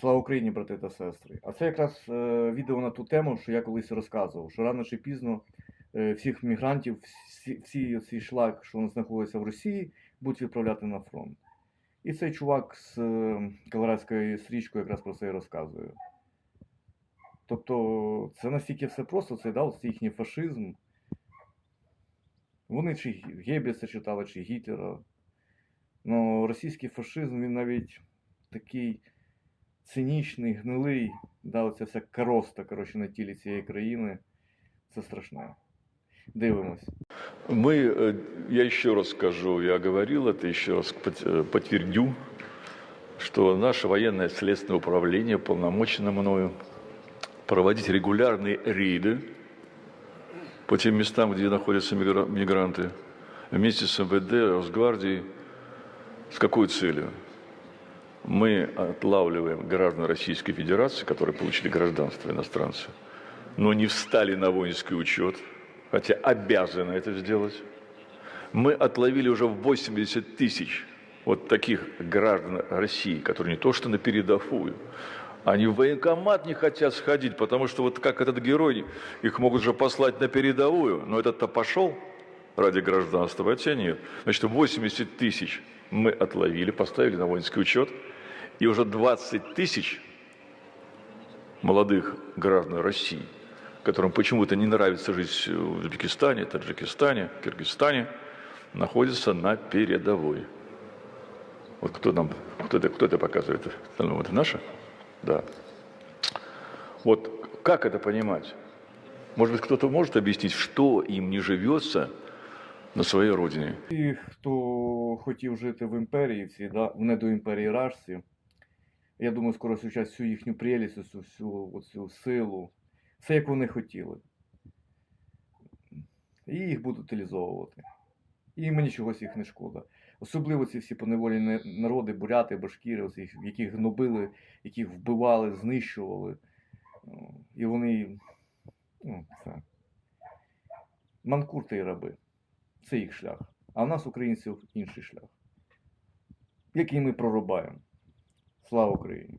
Слава Україні, брати та сестри. А це якраз е, відео на ту тему, що я колись розказував, що рано чи пізно е, всіх мігрантів, всі, всі ці шлак, що знаходяться в Росії, будуть відправляти на фронт. І цей чувак з е, Каларадською стрічкою якраз про це і розказує. Тобто, це настільки все просто, це да, от їхній фашизм. Вони чи Геббельса читали, чи Гітлера. Ну, російський фашизм, він навіть такий цинічний, гнилий, да, оця вся короста, коротше, на тілі цієї країни. Це страшне. Дивимось. Мы, э, я еще раз скажу, я говорил это, еще раз пот- э, подтвердю, что наше военное следственное управление полномочено мною проводить регулярные рейды по тем местам, где находятся мигра- мигранты, вместе с МВД, Росгвардией. С какой целью? Мы отлавливаем граждан Российской Федерации, которые получили гражданство иностранцы, но не встали на воинский учет, хотя обязаны это сделать. Мы отловили уже 80 тысяч вот таких граждан России, которые не то что на передовую, они в военкомат не хотят сходить, потому что вот как этот герой, их могут же послать на передовую, но этот-то пошел ради гражданства, а те нет. Значит, 80 тысяч мы отловили, поставили на воинский учет, и уже 20 тысяч молодых граждан России, которым почему-то не нравится жить в Узбекистане, Таджикистане, Киргизстане, находятся на передовой. Вот кто нам, кто это, кто это показывает? Ну, Это наше? Да. Вот как это понимать? Может быть, кто-то может объяснить, что им не живется на своей родине? Ті, хто хотів жити в імперії, всі, да, в недоімперії рашці, я думаю, скоро всю всю їхню прелість, всю, всю оцю силу, все як вони хотіли. І їх будуть утилізовувати. І їм нічогось їх не шкода. Особливо ці всі поневолені народи, буряти, башкіри, яких гнобили, яких вбивали, знищували. Ну, І вони. Ну, це. Манкурти і раби. Це їх шлях. А в нас, українців, інший шлях, який ми прорубаємо. Слава Україні!